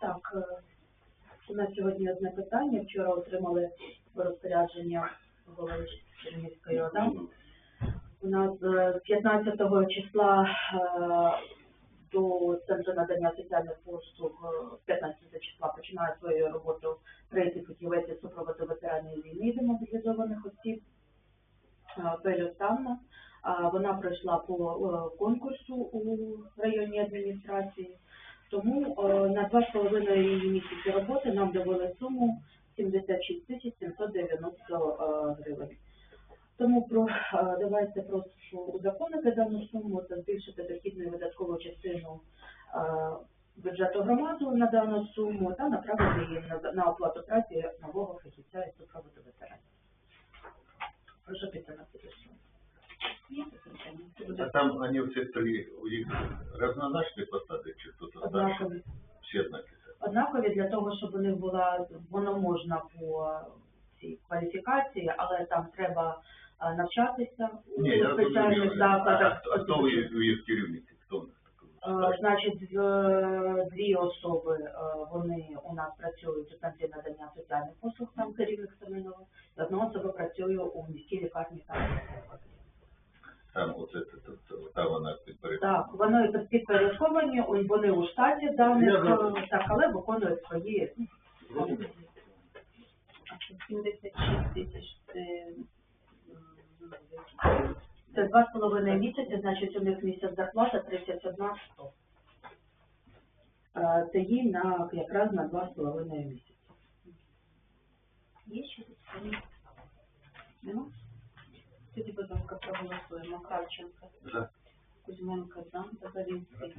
Так. Е, у нас сьогодні одне питання. Вчора отримали розпорядження голови Чернігівської ОДА. У нас е, з 15 числа е, до Центру надання соціальних послуг е, 15 числа починає свою роботу третій фахівець супроводу ветеранів війни демобілізованих осіб Пелю Санна. Вона пройшла по е, конкурсу у районній адміністрації. Тому е, на два з половиною її місяці роботи нам довели суму 76 тисяч 790 е, гривень. Тому про, давайте прошу узаконити дану суму та збільшити дохідну і видаткову частину бюджету громади на дану суму та направити її на, оплату праці нового фахівця із супроводу ветеранів. Прошу підтримати цю суму. Є запитання? Це А там они все три, у них разнозначные посады, чи кто-то старше? однакові. Все однакові. однакові для того, щоб у них була воно можна по цій кваліфікації, але там треба навчатися у спеціальних закладах. а хто ви у їх керівники? Хто у них такий? Значить, дві особи вони у нас працюють у центрі надання соціальних послуг, там керівник Семенова, і одна особа працює у міській лікарні там. Там це, там вона підперед. Так, вони підпорядковані, вони у штаті даних, е, так, але виконують свої ну, 76 тисяч це Це два з половиною місяці, значить у них місяць зарплата 31 100. Е, Це їй на якраз на два з половиною місяці. є ще питання? Нема? Проголосуємо. Кравченко, За. Кузьменко, за, Заболінський,